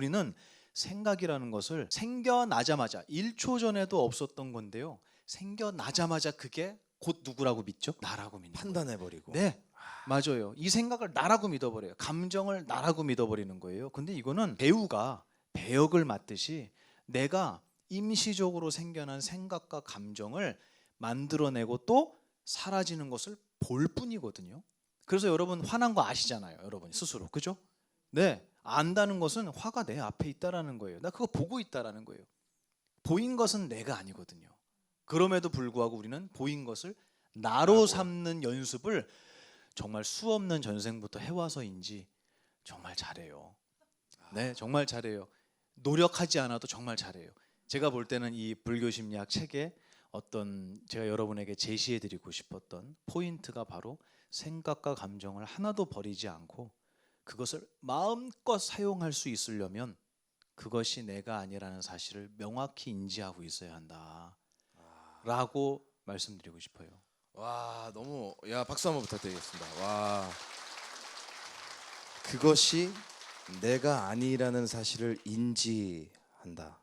우리는 생각이라는 것을 생겨나자마자 1초 전에도 없었던 건데요. 생겨나자마자 그게 곧 누구라고 믿죠? 나라고 믿는. 판단해 버리고. 네. 맞아요. 이 생각을 나라고 믿어버려요. 감정을 나라고 믿어버리는 거예요. 근데 이거는 배우가 배역을 맡듯이 내가 임시적으로 생겨난 생각과 감정을 만들어내고 또 사라지는 것을 볼 뿐이거든요. 그래서 여러분 화난 거 아시잖아요. 여러분 스스로. 그죠? 네. 안다는 것은 화가 내 앞에 있다라는 거예요. 나 그거 보고 있다라는 거예요. 보인 것은 내가 아니거든요. 그럼에도 불구하고 우리는 보인 것을 나로 삼는 연습을 정말 수없는 전생부터 해와서인지 정말 잘해요. 네, 정말 잘해요. 노력하지 않아도 정말 잘해요. 제가 볼 때는 이 불교 심리학 책에 어떤 제가 여러분에게 제시해 드리고 싶었던 포인트가 바로 생각과 감정을 하나도 버리지 않고 그것을 마음껏 사용할 수 있으려면 그것이 내가 아니라는 사실을 명확히 인지하고 있어야 한다 라고 말씀드리고 싶어요. 와 너무 야 박수 한번 부탁드리겠습니다. 와 그것이 내가 아니라는 사실을 인지한다.